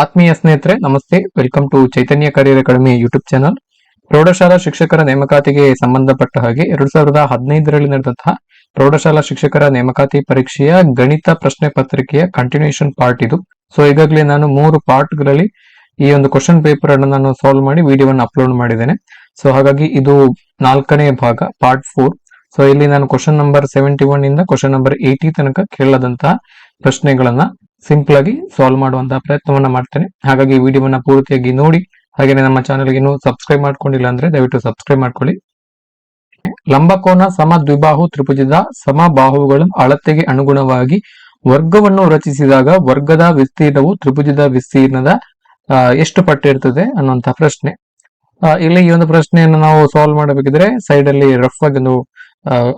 ಆತ್ಮೀಯ ಸ್ನೇಹಿತರೆ, ನಮಸ್ತೆ. Welcome to Chaitanya career academy YouTube channel ಪ್ರೌಢಶಾಲಾ ಶಿಕ್ಷಕರ ನೇಮಕಾತಿಗೆ ಸಂಬಂಧಪಟ್ಟ ಹಾಗೆ ಎರಡು ಸಾವಿರದ ಹದಿನೈದರಲ್ಲಿ ನಡೆದಂತಹ ಪ್ರೌಢಶಾಲಾ ಶಿಕ್ಷಕರ ನೇಮಕಾತಿ ಪರೀಕ್ಷೆಯ ಗಣಿತ ಪ್ರಶ್ನೆ ಪತ್ರಿಕೆಯ ಕಂಟಿನ್ಯೂಷನ್ ಪಾರ್ಟ್ ಇದು. ಸೊ ಈಗಾಗಲೇ ನಾನು ಮೂರು ಪಾರ್ಟ್ಗಳಲ್ಲಿ ಈ ಒಂದು ಕ್ವಶನ್ ಪೇಪರ್ ಅನ್ನು ನಾನು ಸಾಲ್ವ್ ಮಾಡಿ ವಿಡಿಯೋವನ್ನು ಅಪ್ಲೋಡ್ ಮಾಡಿದ್ದೇನೆ. ಸೊ ಹಾಗಾಗಿ ಇದು ನಾಲ್ಕನೇ ಭಾಗ ಪಾರ್ಟ್ ಫೋರ್ ಸೊ ಇಲ್ಲಿ ನಾನು ಕ್ವಶನ್ ನಂಬರ್ ಸೆವೆಂಟಿ ಒನ್ ಇಂದ ಕ್ವಶನ್ ನಂಬರ್ ಏಯ್ಟಿ ತನಕ ಕೇಳದಂತಹ ಪ್ರಶ್ನೆಗಳನ್ನ ಸಿಂಪಲ್ ಆಗಿ ಸಾಲ್ವ್ ಮಾಡುವಂತಹ ಪ್ರಯತ್ನವನ್ನ ಮಾಡ್ತೇನೆ. ಹಾಗಾಗಿ ವಿಡಿಯೋವನ್ನ ಪೂರ್ತಿಯಾಗಿ ನೋಡಿ ಹಾಗೆಯೇ ನಮ್ಮ ಚಾನಲ್ ಇನ್ನೂ ಸಬ್ಸ್ಕ್ರೈಬ್ ಮಾಡ್ಕೊಂಡಿಲ್ಲ ಅಂದ್ರೆ ದಯವಿಟ್ಟು ಸಬ್ಸ್ಕ್ರೈಬ್ ಮಾಡ್ಕೊಳ್ಳಿ. ಲಂಬಕೋನ ಸಮ ದ್ವಿಬಾಹು, ತ್ರಿಭುಜದ ಸಮ ಬಾಹುಗಳ ಅಳತೆಗೆ ಅನುಗುಣವಾಗಿ ವರ್ಗವನ್ನು ರಚಿಸಿದಾಗ ವರ್ಗದ ವಿಸ್ತೀರ್ಣವು ತ್ರಿಭುಜದ ವಿಸ್ತೀರ್ಣದ ಎಷ್ಟು ಪಟ್ಟು ಇರ್ತದೆ ಅನ್ನುವಂತಹ ಪ್ರಶ್ನೆ. ಇಲ್ಲಿ ಈ ಒಂದು ಪ್ರಶ್ನೆಯನ್ನು ನಾವು ಸಾಲ್ವ್ ಮಾಡಬೇಕಿದ್ರೆ ಸೈಡ್ ಅಲ್ಲಿ ರಫ್ ಆಗಿ ಒಂದು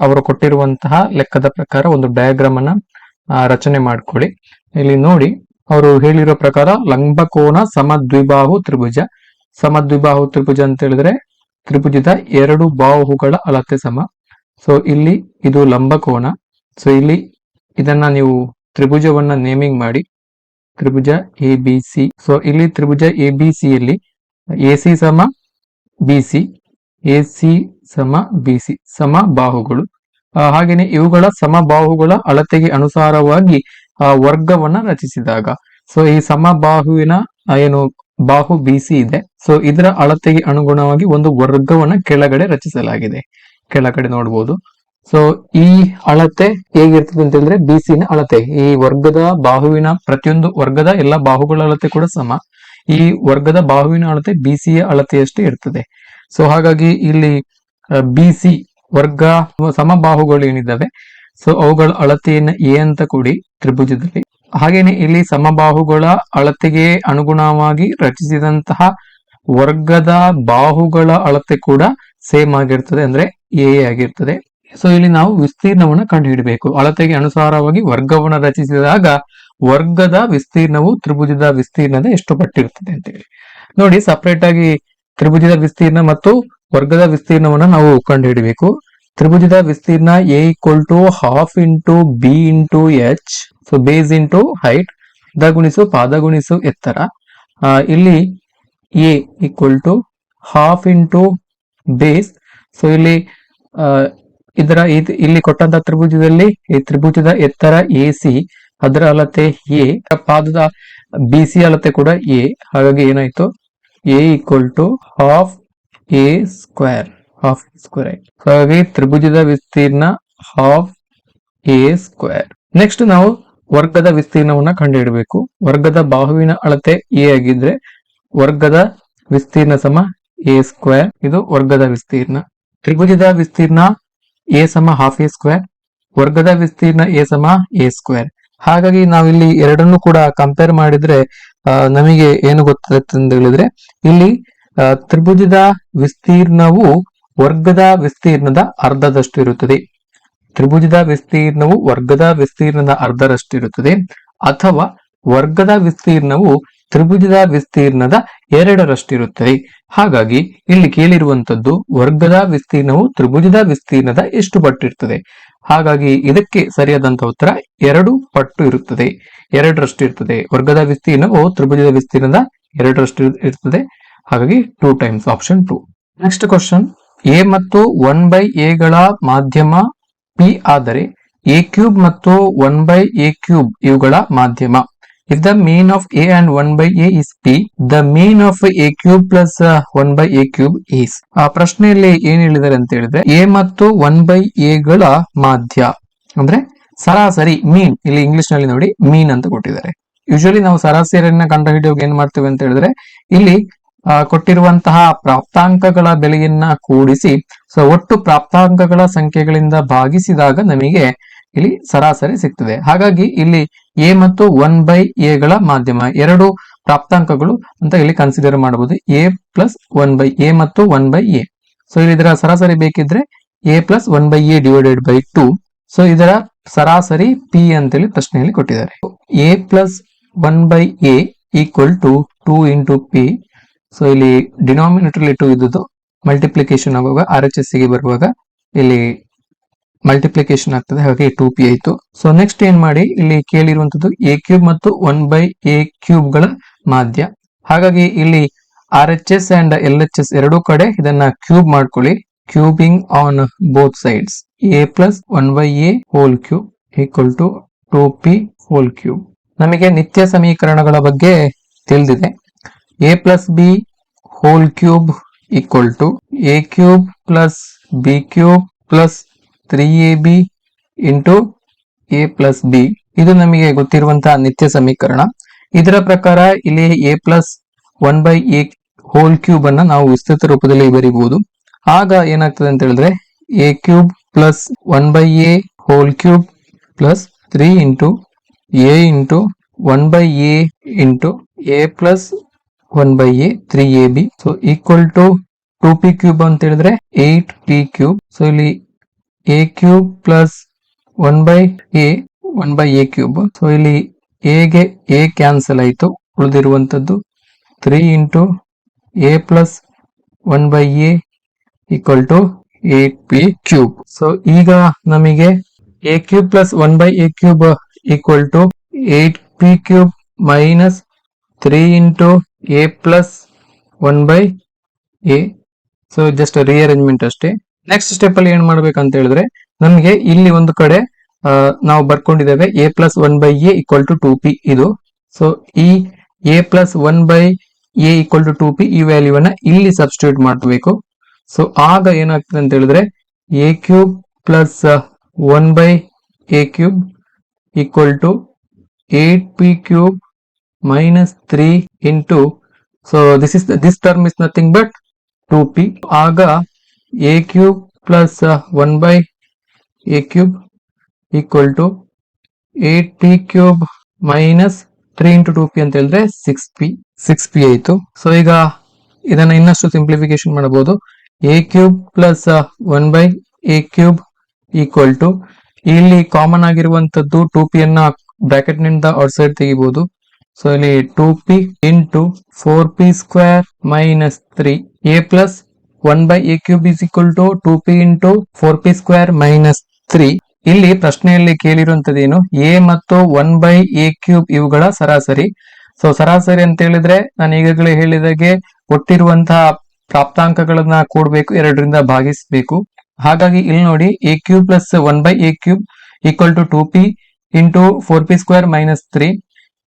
ಅವರು ಕೊಟ್ಟಿರುವಂತಹ ಲೆಕ್ಕದ ಪ್ರಕಾರ ಒಂದು ಡಯಾಗ್ರಾಮ್ ಅನ್ನ ರಚನೆ ಮಾಡ್ಕೊಳ್ಳಿ. ಇಲ್ಲಿ ನೋಡಿ, ಅವರು ಹೇಳಿರೋ ಪ್ರಕಾರ ಲಂಬಕೋನ ಸಮದ್ವಿಬಾಹು ತ್ರಿಭುಜ. ಸಮದ್ವಿಬಾಹು ತ್ರಿಭುಜ ಅಂತ ಹೇಳಿದ್ರೆ ತ್ರಿಭುಜದ ಎರಡು ಬಾಹುಗಳ ಅಳತೆ ಸಮ. ಸೊ ಇಲ್ಲಿ ಇದು ಲಂಬಕೋನ. ಸೊ ಇಲ್ಲಿ ಇದನ್ನ ನೀವು ತ್ರಿಭುಜವನ್ನ ನೇಮಿಂಗ್ ಮಾಡಿ. ತ್ರಿಭುಜ ಎ, ಬಿ, ಸಿ. ಸೊ ಇಲ್ಲಿ ತ್ರಿಭುಜ ಎ, ಬಿ, ಸಿ ಯಲ್ಲಿ ಎ, ಸಿ ಸಮ, ಬಿ, ಸಿ. ಎ, ಸಿ ಸಮ, ಬಿ, ಸಿ. ಸಮ ಬಾಹುಗಳು. ಹಾಗೇನೆ ಇವುಗಳ ಸಮಬಾಹುಗಳ ಅಳತೆಗೆ ಅನುಸಾರವಾಗಿ, ಆ, ವರ್ಗವನ್ನ ರಚಿಸಿದಾಗ. ಸೊ ಈ ಸಮಬಾಹುವಿನ ಏನು, ಬಾಹು ಬಿಸಿ ಇದೆ. ಸೊ ಇದರ ಅಳತೆಗೆ ಅನುಗುಣವಾಗಿ ಒಂದು ವರ್ಗವನ್ನ ಕೆಳಗಡೆ ರಚಿಸಲಾಗಿದೆ. ಕೆಳಗಡೆ ನೋಡ್ಬೋದು. ಸೊ ಈ ಅಳತೆ ಹೇಗಿರ್ತದೆ ಅಂತ ಹೇಳಿದ್ರೆ ಬಿ ನ ಅಳತೆ. ಈ ವರ್ಗದ ಬಾಹುವಿನ ಪ್ರತಿಯೊಂದು ವರ್ಗದ ಎಲ್ಲ ಬಾಹುಗಳ ಅಳತೆ ಕೂಡ ಸಮ. ಈ ವರ್ಗದ ಬಾಹುವಿನ ಅಳತೆ ಬಿಸಿಯ ಅಳತೆಯಷ್ಟೇ ಇರ್ತದೆ. ಸೊ ಹಾಗಾಗಿ ಇಲ್ಲಿ ಬಿ ಸಿ ವರ್ಗ ಸಮಬಾಹುಗಳು ಏನಿದ್ದಾವೆ ಸೊ ಅವುಗಳ ಅಳತೆಯನ್ನ ಎ ಅಂತ ಕೊಡಿ ತ್ರಿಭುಜದಲ್ಲಿ. ಹಾಗೇನೆ ಇಲ್ಲಿ ಸಮಬಾಹುಗಳ ಅಳತೆಗೆ ಅನುಗುಣವಾಗಿ ರಚಿಸಿದಂತಹ ವರ್ಗದ ಬಾಹುಗಳ ಅಳತೆ ಕೂಡ ಸೇಮ್ ಆಗಿರ್ತದೆ, ಅಂದ್ರೆ ಎ ಆಗಿರ್ತದೆ. ಸೊ ಇಲ್ಲಿ ನಾವು ವಿಸ್ತೀರ್ಣವನ್ನು ಕಂಡುಹಿಡಬೇಕು. ಅಳತೆಗೆ ಅನುಸಾರವಾಗಿ ವರ್ಗವನ್ನು ರಚಿಸಿದಾಗ ವರ್ಗದ ವಿಸ್ತೀರ್ಣವು ತ್ರಿಭುಜದ ವಿಸ್ತೀರ್ಣದ ಎಷ್ಟು ಪಟ್ಟಿರ್ತದೆ ಅಂತ ಹೇಳಿ ನೋಡಿ ಸಪರೇಟ್ ಆಗಿ ತ್ರಿಭುಜದ ವಿಸ್ತೀರ್ಣ ಮತ್ತು ವರ್ಗದ ವಿಸ್ತೀರ್ಣವನ್ನ ನಾವು ಕಂಡುಹಿಡಬೇಕು. ತ್ರಿಭುಜದ ವಿಸ್ತೀರ್ಣ A equal to half into B into H so base into height the ಗುಣಿಸು ಪಾದ ಗುಣಿಸು ಎತ್ತರ. ಇಲ್ಲಿ A equal to half into base so ಇಲ್ಲಿ ಇದರ ಇದ್- ಇಲ್ಲಿ ಕೊಟ್ಟಂತ ತ್ರಿಭುಜದಲ್ಲಿ ಈ ತ್ರಿಭುಜದ ಎತ್ತರ ಎ ಸಿ ಅದರ ಅಳತೆ ಎ ಪಾದದ ಬಿ ಸಿ ಅಳತೆ ಕೂಡ ಎ ಹಾಗಾಗಿ ಏನಾಯ್ತು? A equal to half A square half square ಹಾಗಾಗಿ ತ್ರಿಭುಜದ ವಿಸ್ತೀರ್ಣ ಹಾಫ್ ಎ ಸ್ಕ್ವೇರ್ ನೆಕ್ಸ್ಟ್ ನಾವು ವರ್ಗದ ವಿಸ್ತೀರ್ಣವನ್ನ ಕಂಡುಹಿಡಬೇಕು. ವರ್ಗದ ಬಾಹುವಿನ ಅಳತೆ ಎ ಆಗಿದ್ರೆ ವರ್ಗದ ವಿಸ್ತೀರ್ಣ ಸಮ ಎ ಸ್ಕ್ವೇರ್ ಇದು ವರ್ಗದ ವಿಸ್ತೀರ್ಣ. ತ್ರಿಭುಜದ ವಿಸ್ತೀರ್ಣ ಎ ಸಮ ಹಾಫ್ ಎ ಸ್ಕ್ವೇರ್ ವರ್ಗದ ವಿಸ್ತೀರ್ಣ ಎ ಸಮ ಎ ಸ್ಕ್ವೇರ್ ಹಾಗಾಗಿ ನಾವಿಲ್ಲಿ ಎರಡನ್ನು ಕೂಡ ಕಂಪೇರ್ ಮಾಡಿದ್ರೆ ನಮಗೆ ಏನು ಗೊತ್ತಾಗುತ್ತೆ ಅಂತ ಹೇಳಿದ್ರೆ, ಇಲ್ಲಿ ತ್ರಿಭುಜದ ವಿಸ್ತೀರ್ಣವು ವರ್ಗದ ವಿಸ್ತೀರ್ಣದ ಅರ್ಧದಷ್ಟು ಇರುತ್ತದೆ ತ್ರಿಭುಜದ ವಿಸ್ತೀರ್ಣವು ವರ್ಗದ ವಿಸ್ತೀರ್ಣದ ಅರ್ಧರಷ್ಟಿರುತ್ತದೆ ಅಥವಾ ವರ್ಗದ ವಿಸ್ತೀರ್ಣವು ತ್ರಿಭುಜದ ವಿಸ್ತೀರ್ಣದ ಎರಡರಷ್ಟಿರುತ್ತದೆ. ಹಾಗಾಗಿ ಇಲ್ಲಿ ಕೇಳಿರುವಂತದ್ದು ವರ್ಗದ ವಿಸ್ತೀರ್ಣವು ತ್ರಿಭುಜದ ವಿಸ್ತೀರ್ಣದ ಎಷ್ಟು ಪಟ್ಟು ಇರ್ತದೆ ಹಾಗಾಗಿ ಇದಕ್ಕೆ ಸರಿಯಾದಂತ ಉತ್ತರ ಎರಡು ಪಟ್ಟು ಇರುತ್ತದೆ. ಎರಡರಷ್ಟು ಇರ್ತದೆ ವರ್ಗದ ವಿಸ್ತೀರ್ಣವು ತ್ರಿಭುಜದ ವಿಸ್ತೀರ್ಣದ ಎರಡರಷ್ಟು ಇರ್- ಇರ್ತದೆ ಹಾಗಾಗಿ two times option two next question A ಮತ್ತು ಒನ್ ಬೈ ಎಗಳ ಮಾಧ್ಯಮ ಪಿ ಆದರೆ ಎ ಕ್ಯೂಬ್ ಮತ್ತು ಒನ್ ಬೈ ಎ ಕ್ಯೂಬ್ ಇವುಗಳ ಮಾಧ್ಯಮ. If the mean of A and one by A is P the mean of A cube plus one by A cube is ಆ ಪ್ರಶ್ನೆಯಲ್ಲಿ ಏನ್ ಹೇಳಿದ್ದಾರೆ ಅಂತ ಹೇಳಿದ್ರೆ ಎ ಮತ್ತು ಒನ್ ಬೈ ಎಗಳ ಮಾಧ್ಯ. ಅಂದ್ರೆ ಸರಾಸರಿ ಮೀನ್ ಇಲ್ಲಿ ಇಂಗ್ಲಿಷ್ನಲ್ಲಿ ನೋಡಿ ಮೀನ್ ಅಂತ ಕೊಟ್ಟಿದ್ದಾರೆ. ಯೂಶಲಿ ನಾವು ಸರಾಸರಿಯನ್ನ ಕಂಡುಹಿಡಿಯೋಕೆ ಏನ್ ಮಾಡ್ತೇವೆ ಅಂತ ಹೇಳಿದ್ರೆ, ಇಲ್ಲಿ ಕೊಟ್ಟಿರುವಂತಹ ಪ್ರಾಪ್ತಾಂಕಗಳ ಬೆಲೆಯನ್ನ ಕೂಡಿಸಿ, ಸೊ ಒಟ್ಟು ಪ್ರಾಪ್ತಾಂಕಗಳ ಸಂಖ್ಯೆಗಳಿಂದ ಭಾಗಿಸಿದಾಗ ನಮಗೆ ಇಲ್ಲಿ ಸರಾಸರಿ ಸಿಗ್ತದೆ. ಹಾಗಾಗಿ ಇಲ್ಲಿ ಎ ಮತ್ತು ಒನ್ ಬೈ ಎಗಳ ಮಾಧ್ಯಮ, ಎರಡು ಪ್ರಾಪ್ತಾಂಕಗಳು ಅಂತ ಇಲ್ಲಿ ಕನ್ಸಿಡರ್ ಮಾಡಬಹುದು a plus one by a ಮತ್ತು ಒನ್ ಬೈ ಎ ಸೊ ಇಲ್ಲಿ ಇದರ ಸರಾಸರಿ ಬೇಕಿದ್ರೆ a plus one by a divided by two so ಇದರ ಸರಾಸರಿ ಪಿ ಅಂತೇಳಿ ಪ್ರಶ್ನೆಯಲ್ಲಿ ಕೊಟ್ಟಿದ್ದಾರೆ. A plus one by a equal to two into p so ಇಲ್ಲಿ ಡಿನಾಮಿನೇಟರ್ ಟು ಇದ್ದದ್ದು ಮಲ್ಟಿಪ್ಲಿಕೇಶನ್ ಆಗುವಾಗ ಆರ್ ಎಚ್ ಎಸ್ಗೆ ಬರುವಾಗ ಇಲ್ಲಿ ಮಲ್ಟಿಪ್ಲಿಕೇಶನ್ ಆಗ್ತದೆ. ಹಾಗೆ ಟೂ ಪಿ ಆಯ್ತು. ಸೊ ನೆಕ್ಸ್ಟ್ ಏನ್ ಮಾಡಿ, ಇಲ್ಲಿ ಕೇಳಿರುವಂತದ್ದು ಎ ಕ್ಯೂಬ್ ಮತ್ತು ಒನ್ ಬೈ ಎ ಕ್ಯೂಬ್ಗಳ ಮಾಧ್ಯ. ಹಾಗಾಗಿ ಇಲ್ಲಿ R H S and L H S ಎರಡೂ ಕಡೆ ಇದನ್ನ ಕ್ಯೂಬ್ ಮಾಡ್ಕೊಳ್ಳಿ. Cubing on both sides a plus one by a whole cube equal to two p whole cube ನಮಗೆ ನಿತ್ಯ ಸಮೀಕರಣಗಳ ಬಗ್ಗೆ ತಿಳಿದಿದೆ. A plus b whole cube equal to a cube plus b cube plus three a b into a plus b ಇದು ನಮಗೆ ಗೊತ್ತಿರುವಂತಹ ನಿತ್ಯ ಸಮೀಕರಣ. ಇದರ ಪ್ರಕಾರ ಇಲ್ಲಿ a plus one by a whole cube ಅನ್ನ ನಾವು ವಿಸ್ತೃತ ರೂಪದಲ್ಲಿ ಬರೀಬಹುದು. ಆಗ ಏನಾಗ್ತದೆ ಅಂತ ಹೇಳಿದ್ರೆ a cube plus one by a whole cube plus three into a into one by a into a plus one by a three a b so equal to two p cube ಅಂತ ಹೇಳಿದ್ರೆ eight P cube so ಇಲ್ಲಿ a cube plus one by a one by a cube so ಇಲ್ಲಿ ಎಗೆ A cancel ಆಯಿತು ಉಳಿದಿರುವಂಥದ್ದು. Three into a plus one by a equal to eight p cube so ಈಗ ನಮಗೆ a cube plus one by a cube equal to eight p cube minus three into a plus one by a so just rearrangement ಅಷ್ಟೇ. Next step ಅಲ್ಲಿ ಏನ್ ಮಾಡ್ಬೇಕಂತ ಹೇಳಿದ್ರೆ, ನಮಗೆ ಇಲ್ಲಿ ಒಂದು ಕಡೆ ನಾವು ಬರ್ಕೊಂಡಿದ್ದೇವೆ A plus one by A equal to two P ಇದು. ಸೊ ಈ A plus one by A equal to two p ಈ ವ್ಯಾಲ್ಯೂವನ್ನ ಇಲ್ಲಿ ಸಬ್ಸ್ಟಿಟ್ಯೂಟ್ ಮಾಡಬೇಕು. ಸೊ ಆಗ ಏನಾಗ್ತದೆ ಅಂತ ಹೇಳಿದ್ರೆ A cube plus one by A cube equal to eight P cube three into so this is this term is nothing but two P ಆಗ A cube plus one by A cube equal to eight P cube minus three into two P ಅಂತ ಹೇಳಿದ್ರೆ six P six P ಆಯ್ತು. So ಈಗ ಇದನ್ನ ಇನ್ನಷ್ಟು simplification ಮಾಡಬಹುದು. A cube plus one by A cube equal to ಇಲ್ಲಿ common ಆಗಿರುವಂತದ್ದು two P ಅನ್ನ ಬ್ರಾಕೆಟ್ನಿಂದ ಔಟ್ ಸೈಡ್ ತೆಗಿಬಹುದು ಸೊ ಇಲ್ಲಿ two P into four P square minus three A plus one by A cube is equal to two P into four P square minus three ಇಲ್ಲಿ ಪ್ರಶ್ನೆಯಲ್ಲಿ ಕೇಳಿರುವಂತದ್ದೇನು A ಮತ್ತು one by A cube ಇವುಗಳ ಸರಾಸರಿ. So ಸರಾಸರಿ ಅಂತ ಹೇಳಿದ್ರೆ ನಾನು ಈಗಾಗಲೇ ಹೇಳಿದಾಗೆ ಒಟ್ಟಿರುವಂತಹ ಪ್ರಾಪ್ತಾಂಕಗಳನ್ನ ಕೂಡಬೇಕು, ಎರಡರಿಂದ ಭಾಗಿಸಬೇಕು. ಹಾಗಾಗಿ ಇಲ್ಲಿ ನೋಡಿ A cube plus one by A cube equal to two P into four P square minus three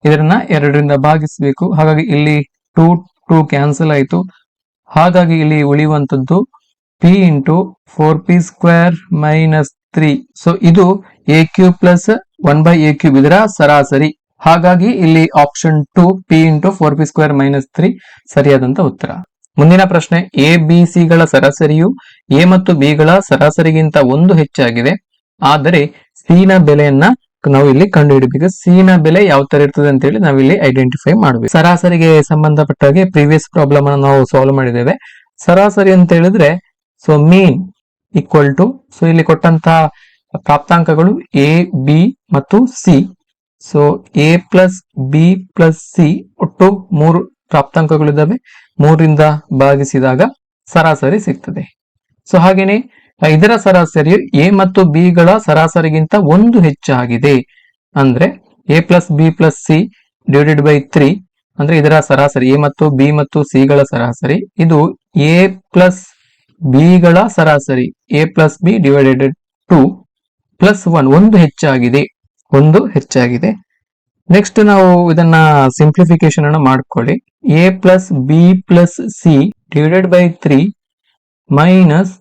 ಇದನ್ನ ಎರಡರಿಂದ ಭಾಗಿಸಬೇಕು. ಹಾಗಾಗಿ ಇಲ್ಲಿ ಟೂ ಟೂ ಕ್ಯಾನ್ಸಲ್ ಆಯಿತು. ಹಾಗಾಗಿ ಇಲ್ಲಿ ಉಳಿಯುವಂತದ್ದು P into four P square minus three so ಇದು A cube plus one by A cube ಇದರ ಸರಾಸರಿ. ಹಾಗಾಗಿ ಇಲ್ಲಿ option two P into four P square minus three ಸರಿಯಾದಂತ ಉತ್ತರ. ಮುಂದಿನ ಪ್ರಶ್ನೆ ಎ ಬಿ ಸಿ ಗಳ ಸರಾಸರಿಯು ಎ ಮತ್ತು ಬಿ ಗಳ ಸರಾಸರಿಗಿಂತ ಒಂದು ಹೆಚ್ಚಾಗಿದೆ. ಆದರೆ ಸಿ ನ ಬೆಲೆಯನ್ನ ನಾವು ಇಲ್ಲಿ ಕಂಡು ಹಿಡಿಬೇಕು ಸಿ ನ ಬೆಲೆ ಯಾವ ತರ ಇರ್ತದೆ ಅಂತ ಹೇಳಿ ನಾವಿಲ್ಲಿ ಐಡೆಂಟಿಫೈ ಮಾಡಬೇಕು. ಸರಾಸರಿಗೆ ಸಂಬಂಧಪಟ್ಟ ಹಾಗೆ ಪ್ರೀವಿಯಸ್ ಪ್ರಾಬ್ಲಮ್ ಅನ್ನು ನಾವು ಸಾಲ್ವ್ ಮಾಡಿದ್ದೇವೆ. ಸರಾಸರಿ ಅಂತ ಹೇಳಿದ್ರೆ so mean equal to so ಇಲ್ಲಿ ಕೊಟ್ಟಂತಹ ಪ್ರಾಪ್ತಾಂಕಗಳು ಎ ಬಿ ಮತ್ತು C so A plus B plus C ಒಟ್ಟು ಮೂರು ಪ್ರಾಪ್ತಾಂಕಗಳಿದ್ದಾವೆ. ಮೂರಿಂದ ಭಾಗಿಸಿದಾಗ ಸರಾಸರಿ ಸಿಗ್ತದೆ. ಸೊ ಹಾಗೇನೆ ಇದರ ಸರಾಸರಿಯು ಎ ಮತ್ತು ಬಿ ಗಳ ಸರಾಸರಿಗಿಂತ ಒಂದು ಹೆಚ್ಚಾಗಿದೆ. ಅಂದ್ರೆ A plus B plus C divided by three, ಅಂದ್ರೆ ಇದರ ಸರಾಸರಿ ಎ ಮತ್ತು ಬಿ ಮತ್ತು ಸಿ ಗಳ ಸರಾಸರಿ, ಇದು ಎ ಪ್ಲಸ್ ಬಿ ಗಳ ಸರಾಸರಿ, A plus B divided two plus one, ಒಂದು ಹೆಚ್ಚಾಗಿದೆ ಒಂದು ಹೆಚ್ಚಾಗಿದೆ. ನೆಕ್ಸ್ಟ್ ನಾವು ಇದನ್ನ ಸಿಂಪ್ಲಿಫಿಕೇಶನ್ ಅನ್ನು ಮಾಡ್ಕೊಳ್ಳಿ. A plus B plus C divided by three minus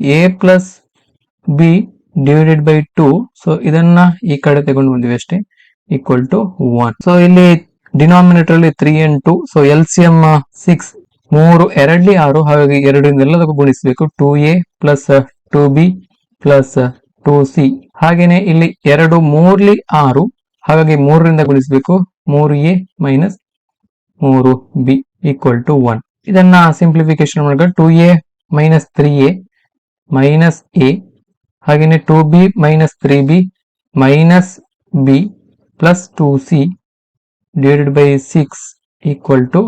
A plus B divided by two so ಇದನ್ನ ಈ ಕಡೆ ತಗೊಂಡು ಬಂದಿವಿ ಅಷ್ಟೇ. ಈಕ್ವಲ್ ಟು ಒನ್ ಸೊ ಇಲ್ಲಿ ಡಿನಾಮಿನೇಟರ್ ಅಲ್ಲಿ three and two so L C M six ಮೂರು ಎರಡ್ಲಿ ಆರು, ಹಾಗಾಗಿ ಎರಡರಿಂದ ಎಲ್ಲದಕ್ಕೂ ಗುಣಿಸಬೇಕು. Two A plus two B plus two C ಹಾಗೇನೆ ಇಲ್ಲಿ ಎರಡು, ಮೂರ್ಲಿ, ಆರು. ಹಾಗಾಗಿ ಮೂರರಿಂದ ಗುಣಿಸಬೇಕು. ಮೂರು ಎ ಮೈನಸ್ ಮೂರು ಬಿ ಈಕ್ವಲ್ ಟು ಒನ್ ಇದನ್ನ ಸಿಂಪ್ಲಿಫಿಕೇಶನ್ ಮಾಡಿದ್ರೆ two A minus three A minus A ಹಾಗೆಯೇ two B minus three B minus B plus two C divided by six equal to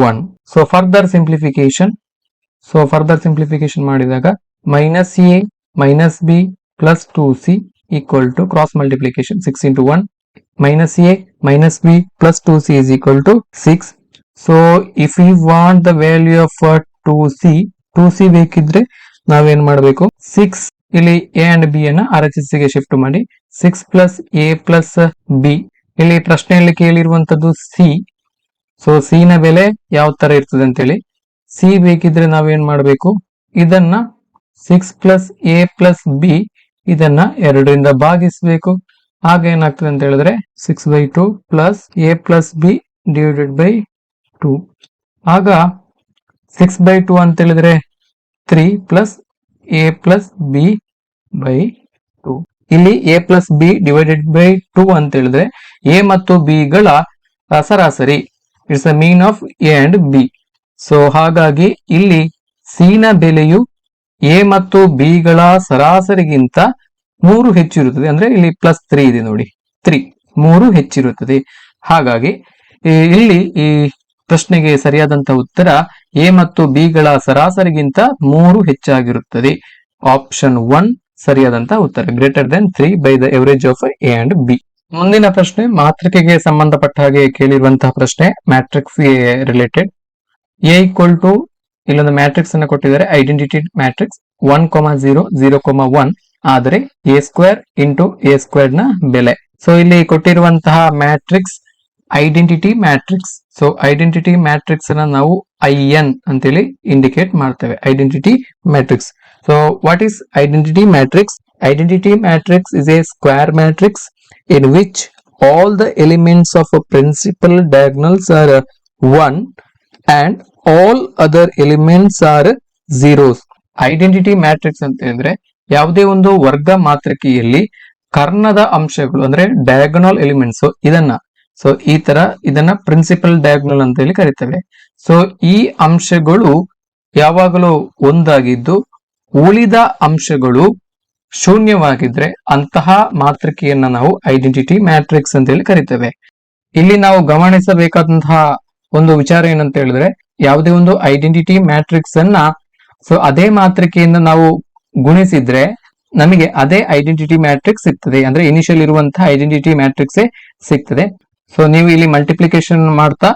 one so further simplification so further simplification ಮಾಡಿದಾಗ minus A minus B plus two C equal to cross multiplication six into one minus A minus B plus two C is equal to six so if you want the value of two C two C ಬೇಕಿದ್ರೆ ನಾವೇನ್ ಮಾಡಬೇಕು? Six ಇಲ್ಲಿ A and B ಅನ್ನ RHS ಗೆ shift ಮಾಡಿ six plus A plus B ಇಲ್ಲಿ ಪ್ರಶ್ನೆಯಲ್ಲಿ ಕೇಳಿರುವಂತದ್ದು ಸಿ ಸೊ ಸಿ ನ ಬೆಲೆ ಯಾವ ತರ ಇರ್ತದೆ ಅಂತೇಳಿ. ಸಿ ಬೇಕಿದ್ರೆ ನಾವೇನ್ ಮಾಡಬೇಕು? ಇದನ್ನ six plus A plus B ಇದನ್ನ ಎರಡರಿಂದ ಭಾಗಿಸಬೇಕು. ಆಗ ಏನಾಗ್ತದೆ ಅಂತ ಹೇಳಿದ್ರೆ six by two plus A plus B divided by two ಆಗ ಸಿಕ್ಸ್ ಬೈ ಟು ಅಂತ ಹೇಳಿದ್ರೆ three plus A plus B by two. ಇಲ್ಲಿ A plus B divided by two ಅಂತ ಹೇಳಿದ್ರೆ ಎ ಮತ್ತು ಬಿಗಳ ಸರಾಸರಿ. It's a mean of A and B so ಹಾಗಾಗಿ ಇಲ್ಲಿ ಸಿ ನ ಬೆಲೆಯು ಎ ಮತ್ತು ಬಿಗಳ ಸರಾಸರಿಗಿಂತ ಮೂರು ಹೆಚ್ಚಿರುತ್ತದೆ. ಅಂದ್ರೆ ಇಲ್ಲಿ ಪ್ಲಸ್ ತ್ರೀ ಇದೆ ನೋಡಿ. ತ್ರೀ ಮೂರು ಹೆಚ್ಚಿರುತ್ತದೆ. ಹಾಗಾಗಿ ಇಲ್ಲಿ ಈ ಪ್ರಶ್ನೆಗೆ ಸರಿಯಾದಂತ ಉತ್ತರ ಎ ಮತ್ತು ಬಿ ಗಳ ಸರಾಸರಿಗಿಂತ ಮೂರು ಹೆಚ್ಚಾಗಿರುತ್ತದೆ. ಆಪ್ಷನ್ ಒನ್ ಸರಿಯಾದಂತ ಉತ್ತರ, greater than three by the average of A and B. ಮುಂದಿನ ಪ್ರಶ್ನೆ ಮಾತೃಕೆಗೆ ಸಂಬಂಧಪಟ್ಟ ಹಾಗೆ ಕೇಳಿರುವಂತಹ ಪ್ರಶ್ನೆ, matrix related. A equal to, ಇಲ್ಲೊಂದು ಮ್ಯಾಟ್ರಿಕ್ಸ್ ಅನ್ನು ಕೊಟ್ಟಿದ್ದಾರೆ, identity matrix one comma zero zero comma one, ಆದರೆ ಎ ಸ್ಕ್ವೇರ್ ಇಂಟು ಎ ಸ್ಕ್ವೇರ್ನ ಬೆಲೆ. ಸೊ ಇಲ್ಲಿ ಕೊಟ್ಟಿರುವಂತಹ matrix, identity matrix so identity matrix ಅನ್ನ ನಾವು ಐ ಎನ್ ಅಂತೇಳಿ ಇಂಡಿಕೇಟ್ ಮಾಡ್ತೇವೆ. Identity matrix so what is identity matrix identity matrix is a square matrix in which all the elements of principal diagonals are one 1 and all other elements are zeros. Identity matrix ಅಂತ ಹೇಳಿದ್ರೆ ಯಾವುದೇ ಒಂದು ವರ್ಗ ಮಾತೃಕೆಯಲ್ಲಿ ಕರ್ಣದ ಅಂಶಗಳು ಅಂದ್ರೆ diagonal elements ಇದನ್ನ so ಈ ತರ ಇದನ್ನ ಪ್ರಿನ್ಸಿಪಲ್ ಡಯಾಗ್ನಲ್ ಅಂತ ಹೇಳಿ ಕರಿತೇವೆ. ಸೊ ಈ ಅಂಶಗಳು ಯಾವಾಗಲೂ ಒಂದಾಗಿದ್ದು, ಉಳಿದ ಅಂಶಗಳು ಶೂನ್ಯವಾಗಿದ್ರೆ ಅಂತಹ ಮಾತೃಕೆಯನ್ನ ನಾವು ಐಡೆಂಟಿಟಿ ಮ್ಯಾಟ್ರಿಕ್ಸ್ ಅಂತ ಹೇಳಿ ಕರಿತೇವೆ. ಇಲ್ಲಿ ನಾವು ಗಮನಿಸಬೇಕಾದಂತಹ ಒಂದು ವಿಚಾರ ಏನಂತ ಹೇಳಿದ್ರೆ, ಯಾವುದೇ ಒಂದು ಐಡೆಂಟಿಟಿ ಮ್ಯಾಟ್ರಿಕ್ಸ್ ಅನ್ನ ಸೊ ಅದೇ ಮಾತೃಕೆಯಿಂದ ನಾವು ಗುಣಿಸಿದ್ರೆ ನಮಗೆ ಅದೇ ಐಡೆಂಟಿಟಿ ಮ್ಯಾಟ್ರಿಕ್ಸ್ ಸಿಗ್ತದೆ. ಅಂದ್ರೆ ಇನಿಷಿಯಲ್ ಇರುವಂತಹ ಐಡೆಂಟಿಟಿ ಮ್ಯಾಟ್ರಿಕ್ಸ್ ಸಿಗ್ತದೆ. ಸೊ ನೀವು ಇಲ್ಲಿ ಮಲ್ಟಿಪ್ಲಿಕೇಶನ್ ಮಾಡ್ತಾ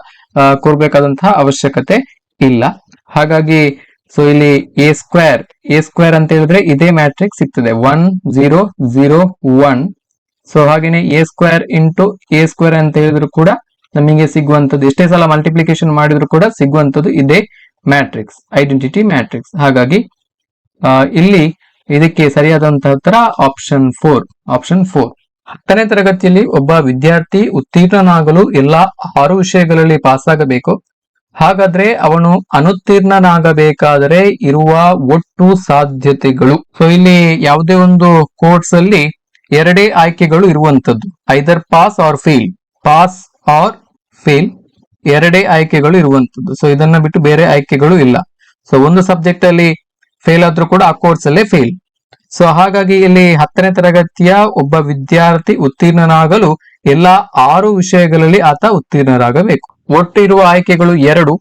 ಕೊರ್ಬೇಕಾದಂತಹ ಅವಶ್ಯಕತೆ ಇಲ್ಲ. ಹಾಗಾಗಿ ಸೊ ಇಲ್ಲಿ ಎ ಸ್ಕ್ವೇರ್ ಎ ಸ್ಕ್ವೇರ್ ಅಂತ ಹೇಳಿದ್ರೆ ಇದೇ ಮ್ಯಾಟ್ರಿಕ್ಸ್ ಸಿಗ್ತದೆ. One zero zero one so ಹಾಗೇನೆ A square into A square ಅಂತ ಹೇಳಿದ್ರು ಕೂಡ ನಮಗೆ ಸಿಗುವಂತದ್ದು ಎಷ್ಟೇ ಸಲ ಮಲ್ಟಿಪ್ಲಿಕೇಶನ್ ಮಾಡಿದ್ರು ಕೂಡ ಸಿಗುವಂತದ್ದು ಇದೇ ಮ್ಯಾಟ್ರಿಕ್ಸ್ ಐಡೆಂಟಿಟಿ ಮ್ಯಾಟ್ರಿಕ್ಸ್ ಹಾಗಾಗಿ ಇಲ್ಲಿ ಇದಕ್ಕೆ ಸರಿಯಾದಂತಹ ಉತ್ತರ ಆಪ್ಷನ್ ಫೋರ್ ಆಪ್ಷನ್ ಫೋರ್ ಹತ್ತನೇ ತರಗತಿಯಲ್ಲಿ ಒಬ್ಬ ವಿದ್ಯಾರ್ಥಿ ಉತ್ತೀರ್ಣನಾಗಲು ಎಲ್ಲಾ ಆರು ವಿಷಯಗಳಲ್ಲಿ ಪಾಸ್ ಆಗಬೇಕು ಹಾಗಾದ್ರೆ ಅವನು ಅನುತ್ತೀರ್ಣನಾಗಬೇಕಾದರೆ ಇರುವ ಒಟ್ಟು ಸಾಧ್ಯತೆಗಳು. ಸೊ ಇಲ್ಲಿ ಯಾವುದೇ ಒಂದು ಕೋರ್ಸ್ ಅಲ್ಲಿ ಎರಡೇ ಆಯ್ಕೆಗಳು ಇರುವಂತದ್ದು. Either pass or fail pass or fail ಎರಡೇ ಆಯ್ಕೆಗಳು ಇರುವಂತದ್ದು. ಸೊ ಇದನ್ನ ಬಿಟ್ಟು ಬೇರೆ ಆಯ್ಕೆಗಳು ಇಲ್ಲ. ಸೊ ಒಂದು ಸಬ್ಜೆಕ್ಟ್ ಅಲ್ಲಿ ಫೇಲ್ ಆದ್ರೂ ಕೂಡ ಆ ಕೋರ್ಸ್ ಅಲ್ಲೇ ಫೇಲ್ ಸೊ ಹಾಗಾಗಿ ಇಲ್ಲಿ ಹತ್ತನೇ ತರಗತಿಯ ಒಬ್ಬ ವಿದ್ಯಾರ್ಥಿ ಉತ್ತೀರ್ಣನಾಗಲು ಎಲ್ಲಾ ಆರು ವಿಷಯಗಳಲ್ಲಿ ಆತ ಉತ್ತೀರ್ಣರಾಗಬೇಕು. ಒಟ್ಟಿರುವ ಆಯ್ಕೆಗಳು ಎರಡು,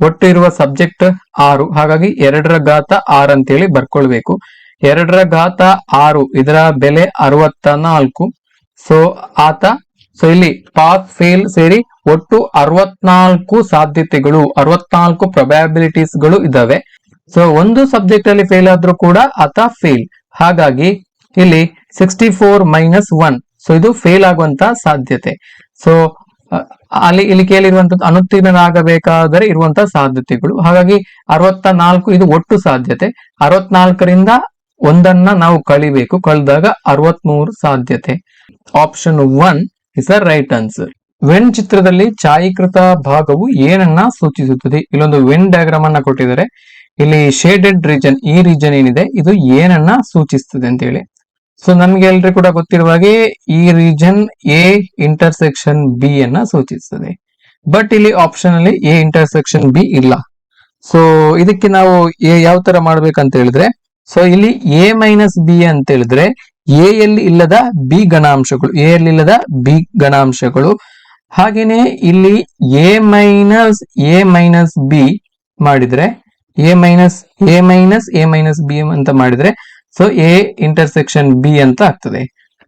ಒಟ್ಟಿರುವ ಸಬ್ಜೆಕ್ಟ್ ಆರು, ಹಾಗಾಗಿ ಎರಡರ ಘಾತ ಆರು ಅಂತೇಳಿ ಬರ್ಕೊಳ್ಬೇಕು. ಎರಡರ ಘಾತ ಆರು, ಇದರ ಬೆಲೆ ಅರವತ್ತ ನಾಲ್ಕು. ಸೊ ಆತ ಸೊ ಇಲ್ಲಿ ಪಾಸ್ ಫೇಲ್ ಸೇರಿ ಒಟ್ಟು ಅರವತ್ನಾಲ್ಕು ಸಾಧ್ಯತೆಗಳು, ಅರವತ್ನಾಲ್ಕು ಪ್ರೊಬ್ಯಾಬಿಲಿಟೀಸ್ಗಳು ಇದಾವೆ ಸೊ ಒಂದು ಸಬ್ಜೆಕ್ಟ್ ಅಲ್ಲಿ ಫೇಲ್ ಆದ್ರೂ ಕೂಡ ಆತ ಫೇಲ್ ಹಾಗಾಗಿ ಇಲ್ಲಿ sixty four minus one so ಇದು ಫೇಲ್ ಆಗುವಂತ ಸಾಧ್ಯತೆ. ಸೊ ಅಲ್ಲಿ, ಇಲ್ಲಿ ಕೇಳಿರುವಂತದ್ದು ಅನುತ್ತೀರ್ಣನಾಗಬೇಕಾದರೆ ಇರುವಂತಹ ಸಾಧ್ಯತೆಗಳು. ಹಾಗಾಗಿ ಅರವತ್ತ ನಾಲ್ಕು ಇದು ಒಟ್ಟು ಸಾಧ್ಯತೆ. ಅರವತ್ನಾಲ್ಕರಿಂದ ಒಂದನ್ನ ನಾವು ಕಳಿಬೇಕು. ಕಳೆದಾಗ ಅರವತ್ಮೂರು ಸಾಧ್ಯತೆ. Option one is a right answer when ಚಿತ್ರದಲ್ಲಿ ಛಾಯೀಕೃತ ಭಾಗವು ಏನನ್ನ ಸೂಚಿಸುತ್ತದೆ? ಇಲ್ಲೊಂದು ವೆನ್ ಡಯಾಗ್ರಾಮ್ ಅನ್ನ ಕೊಟ್ಟಿದ್ದಾರೆ. ಇಲ್ಲಿ ಶೇಡೆಡ್ ರೀಜನ್ ಈ ರೀಜನ್ ಏನಿದೆ, ಇದು ಏನನ್ನ ಸೂಚಿಸ್ತದೆ ಅಂತ ಹೇಳಿ ಸೊ ನಮ್ಗೆ ಎಲ್ರಿಗೂ ಕೂಡ ಗೊತ್ತಿರುವ ಹಾಗೆ ಈ ರೀಜನ್ ಎ ಇಂಟರ್ಸೆಕ್ಷನ್ ಬಿ ಅನ್ನ ಸೂಚಿಸ್ತದೆ. ಬಟ್ ಇಲ್ಲಿ ಆಪ್ಷನ್ ಅಲ್ಲಿ ಎ ಇಂಟರ್ಸೆಕ್ಷನ್ ಬಿ ಇಲ್ಲ. ಸೊ ಇದಕ್ಕೆ ನಾವು ಎ ಯಾವ ತರ ಮಾಡ್ಬೇಕಂತ ಹೇಳಿದ್ರೆ ಸೊ ಇಲ್ಲಿ ಎ ಮೈನಸ್ ಬಿ ಅಂತ ಹೇಳಿದ್ರೆ ಎ ಯಲ್ಲಿ ಇಲ್ಲದ ಬಿ ಗಣಾಂಶಗಳು ಎ ಯಲ್ಲಿ ಇಲ್ಲದ ಬಿ ಗಣಾಂಶಗಳು. ಹಾಗೇನೆ ಇಲ್ಲಿ A minus A minus B ಮಾಡಿದ್ರೆ A minus A minus A minus B ಅಂತ ಮಾಡಿದ್ರೆ ಸೊ ಎ ಇಂಟರ್ಸೆಕ್ಷನ್ ಬಿ ಅಂತ ಆಗ್ತದೆ.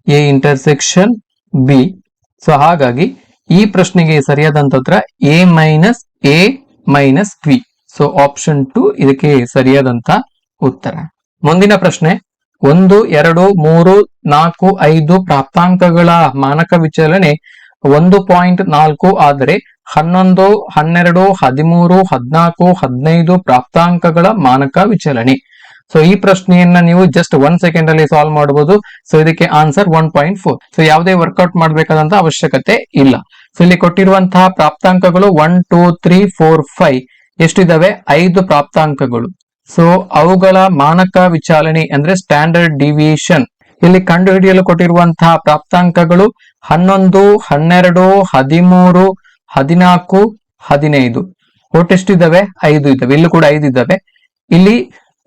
ಎ ಇಂಟರ್ಸೆಕ್ಷನ್ ಬಿ ಸೊ ಹಾಗಾಗಿ ಈ ಪ್ರಶ್ನೆಗೆ ಸರಿಯಾದಂತ ಉತ್ತರ A minus A minus B so option two ಇದಕ್ಕೆ ಸರಿಯಾದಂತ ಉತ್ತರ. ಮುಂದಿನ ಪ್ರಶ್ನೆ, ಒಂದು, ಎರಡು, ಮೂರು, ನಾಲ್ಕು, ಐದು ಪ್ರಾಪ್ತಾಂಕಗಳ ಮಾನಕ ವಿಚಲನೆ ಒಂದು ಪಾಯಿಂಟ್ ನಾಲ್ಕು ಆದರೆ ಹನ್ನೊಂದು, ಹನ್ನೆರಡು, ಹದಿಮೂರು, ಹದಿನಾಲ್ಕು, ಹದಿನೈದು ಪ್ರಾಪ್ತಾಂಕಗಳ ಮಾನಕ ವಿಚಲನೆ. ಸೊ ಈ ಪ್ರಶ್ನೆಯನ್ನ ನೀವು ಜಸ್ಟ್ ಒನ್ ಸೆಕೆಂಡ್ ಅಲ್ಲಿ ಸಾಲ್ವ್ ಮಾಡಬಹುದು ಸೊ ಇದಕ್ಕೆ answer one point four so ಯಾವುದೇ ವರ್ಕೌಟ್ ಮಾಡಬೇಕಾದಂತ ಅವಶ್ಯಕತೆ ಇಲ್ಲ. ಸೊ ಇಲ್ಲಿ ಕೊಟ್ಟಿರುವಂತಹ ಪ್ರಾಪ್ತಾಂಕಗಳು one two three four five ಎಷ್ಟಿದಾವೆ? ಐದು ಪ್ರಾಪ್ತಾಂಕಗಳು. ಸೊ ಅವುಗಳ ಮಾನಕ ವಿಚಾರಣೆ ಅಂದ್ರೆ ಸ್ಟ್ಯಾಂಡರ್ಡ್ ಡಿವಿಯೇಷನ್ ಇಲ್ಲಿ ಕಂಡುಹಿಡಿಯಲು ಕೊಟ್ಟಿರುವಂತಹ ಪ್ರಾಪ್ತಾಂಕಗಳು ಹನ್ನೊಂದು, ಹನ್ನೆರಡು, ಹದಿಮೂರು, ಹದಿನಾಲ್ಕು, ಹದಿನೈದು. ಓಟೆಸ್ಟ್ ಇದ್ದಾವೆ ಐದು ಇದ್ದಾವೆ. ಇಲ್ಲಿ ಕೂಡ ಐದು ಇದ್ದಾವೆ. ಇಲ್ಲಿ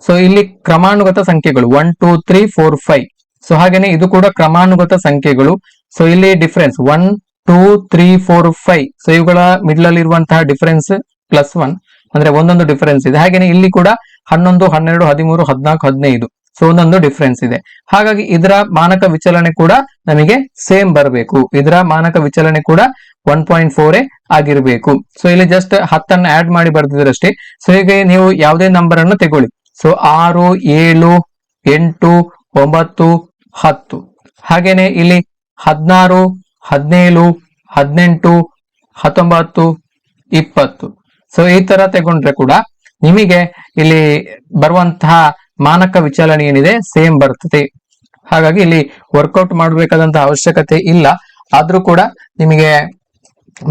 ಸೊ ಇಲ್ಲಿ ಕ್ರಮಾನುಗತ ಸಂಖ್ಯೆಗಳು one two three four five so ಹಾಗೇನೆ ಇದು ಕೂಡ ಕ್ರಮಾನುಗತ ಸಂಖ್ಯೆಗಳು. ಸೊ ಇಲ್ಲಿ difference one two three four five so ಇವುಗಳ ಮಿಡ್ಲ್ ಅಲ್ಲಿ ಇರುವಂತಹ ಡಿಫರೆನ್ಸ್ ಪ್ಲಸ್ ಒನ್ ಅಂದ್ರೆ ಒಂದೊಂದು ಡಿಫರೆನ್ಸ್ ಇದೆ. ಹಾಗೇನೆ ಇಲ್ಲಿ ಕೂಡ ಹನ್ನೊಂದು, ಹನ್ನೆರಡು, ಹದಿಮೂರು, ಹದಿನಾಲ್ಕು, ಹದಿನೈದು. ಸೊ ಒಂದೊಂದು ಡಿಫ್ರೆನ್ಸ್ ಇದೆ. ಹಾಗಾಗಿ ಇದರ ಮಾನಕ ವಿಚಲನೆ ಕೂಡ ನಮಗೆ ಸೇಮ್ ಬರಬೇಕು. ಇದರ ಮಾನಕ ವಿಚಲನೆ ಕೂಡ ಒನ್ ಪಾಯಿಂಟ್ ಫೋರ್ ಆಗಿರಬೇಕು. ಸೊ ಇಲ್ಲಿ ಜಸ್ಟ್ ಹತ್ತನ್ನು ಆಡ್ ಮಾಡಿ ಬರ್ತಿದ್ರಷ್ಟೇ ಸೊ ಹೀಗೆ ನೀವು ಯಾವುದೇ ನಂಬರ್ ಅನ್ನು ತಗೊಳ್ಳಿ. ಸೊ ಆರು, ಏಳು, ಎಂಟು, ಒಂಬತ್ತು, ಹತ್ತು. ಹಾಗೇನೆ ಇಲ್ಲಿ ಹದಿನಾರು, ಹದಿನೇಳು, ಹದಿನೆಂಟು, ಹತ್ತೊಂಬತ್ತು, ಇಪ್ಪತ್ತು. ಸೊ ಈ ತರ ತಗೊಂಡ್ರೆ ಕೂಡ ನಿಮಗೆ ಇಲ್ಲಿ ಬರುವಂತಹ ಮಾನಕ ವಿಚಲನೆ ಏನಿದೆ ಸೇಮ್ ಬರ್ತದೆ. ಹಾಗಾಗಿ ಇಲ್ಲಿ ವರ್ಕೌಟ್ ಮಾಡಬೇಕಾದಂತಹ ಅವಶ್ಯಕತೆ ಇಲ್ಲ. ಆದ್ರೂ ಕೂಡ ನಿಮಗೆ